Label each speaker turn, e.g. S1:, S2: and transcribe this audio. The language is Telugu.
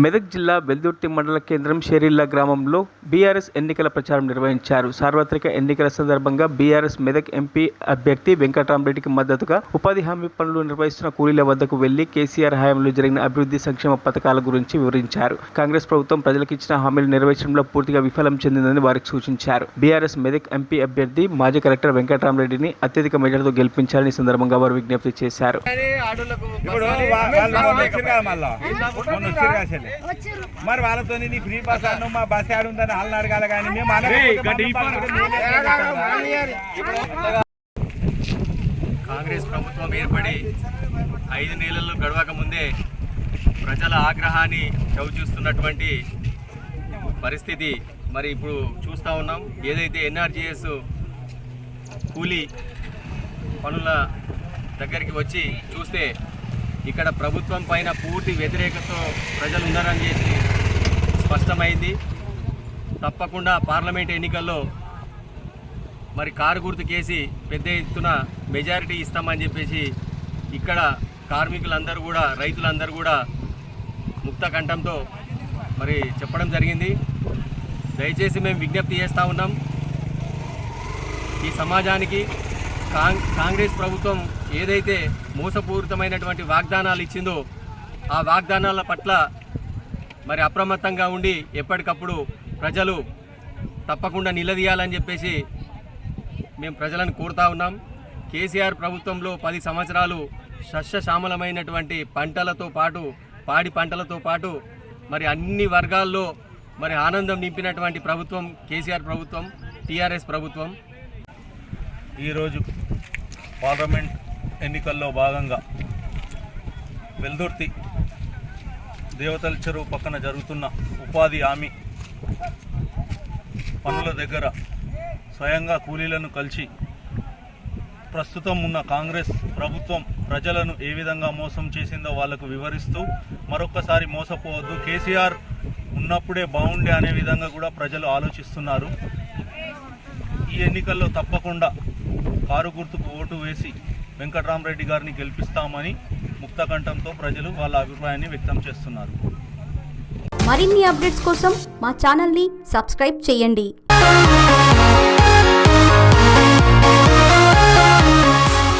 S1: మెదక్ జిల్లా వెల్దుర్తి మండల కేంద్రం షెరిల్లా గ్రామంలో బీఆర్ఎస్ ఎన్నికల ప్రచారం నిర్వహించారు. సార్వత్రిక ఎన్నికల సందర్భంగా బీఆర్ఎస్ మెదక్ ఎంపీ అభ్యర్థి వెంకటరామరెడ్డికి మద్దతుగా ఉపాధి హామీ పనులు నిర్వహిస్తున్న కూలీల వద్దకు వెళ్ళి కేసీఆర్ హయాంలో జరిగిన అభివృద్ధి సంక్షేమ పథకాల గురించి వివరించారు. కాంగ్రెస్ ప్రభుత్వం ప్రజలకు ఇచ్చిన హామీలు నెరవేర్చడంలో పూర్తిగా విఫలం చెందిందని వారికి సూచించారు. బీఆర్ఎస్ మెదక్ ఎంపీ అభ్యర్థి మాజీ కలెక్టర్ వెంకటరామరెడ్డిని అత్యధిక మెజార్టీతో గెలిపించాలని సందర్భంగా వారు విజ్ఞప్తి చేశారు.
S2: మరి వాళ్ళతో నీ ఫ్రీ బస్ అన్ను మా బస్ యాడ్ ఉందని వాళ్ళని అడగాలి కానీ మేము
S3: కాంగ్రెస్ ప్రభుత్వం ఏర్పడి ఐదు నెలలు గడవక ముందే ప్రజల ఆగ్రహాన్ని చవిచూస్తున్నటువంటి పరిస్థితి మరి ఇప్పుడు చూస్తూ ఉన్నాం. ఏదైతే ఎన్ఆర్జీఎస్ కూలీ పనుల దగ్గరికి వచ్చి చూస్తే ఇక్కడ ప్రభుత్వం పైన పూర్తి వ్యతిరేకతతో ప్రజలు ఉన్నారని చేసి స్పష్టమైంది. తప్పకుండా పార్లమెంట్ ఎన్నికల్లో మరి కారు గుర్తు కేసి పెద్ద ఎత్తున మెజారిటీ ఇస్తామని చెప్పేసి ఇక్కడ కార్మికులందరూ కూడా రైతులందరూ కూడా ముక్త కంఠంతో మరి చెప్పడం జరిగింది. దయచేసి మేము విజ్ఞప్తి చేస్తూ ఉన్నాం. ఈ సమాజానికి కాంగ్రెస్ ప్రభుత్వం ఏదైతే మోసపూరితమైనటువంటి వాగ్దానాలు ఇచ్చిందో ఆ వాగ్దానాల పట్ల మరి అప్రమత్తంగా ఉండి ఎప్పటికప్పుడు ప్రజలు తప్పకుండా నిలదీయాలని చెప్పేసి మేము ప్రజలను కోరుతా ఉన్నాం. కేసీఆర్ ప్రభుత్వంలో పది సంవత్సరాలు సస్యశ్యామలమైనటువంటి పంటలతో పాటు పాడి పంటలతో పాటు మరి అన్ని వర్గాల్లో మరి ఆనందం నింపినటువంటి ప్రభుత్వం కేసీఆర్ ప్రభుత్వం టీఆర్ఎస్ ప్రభుత్వం.
S2: ఈరోజు పార్లమెంట్ ఎన్నికల్లో భాగంగా వెల్దుర్తి దేవతల చెరువు పక్కన జరుగుతున్న ఉపాధి హామీ పనుల దగ్గర స్వయంగా కూలీలను కలిసి ప్రస్తుతం ఉన్న కాంగ్రెస్ ప్రభుత్వం ప్రజలను ఏ విధంగా మోసం చేసిందో వాళ్ళకు వివరిస్తూ మరొక్కసారి మోసపోవద్దు. కేసీఆర్ ఉన్నప్పుడే బాగుండే అనే విధంగా కూడా ప్రజలు ఆలోచిస్తున్నారు. ఈ ఎన్నికల్లో తప్పకుండా కారు గుర్తుకు ఓటు వేసి వెంకట్రామరెడ్డి గారిని గెలిపిస్తామని ముక్తకంఠంతో ప్రజలు వాళ్ళ అభిప్రాయాన్ని వ్యక్తం చేస్తున్నారు.
S4: మరిన్ని అప్డేట్స్ కోసం మా ఛానల్ని సబ్స్క్రైబ్ చేయండి.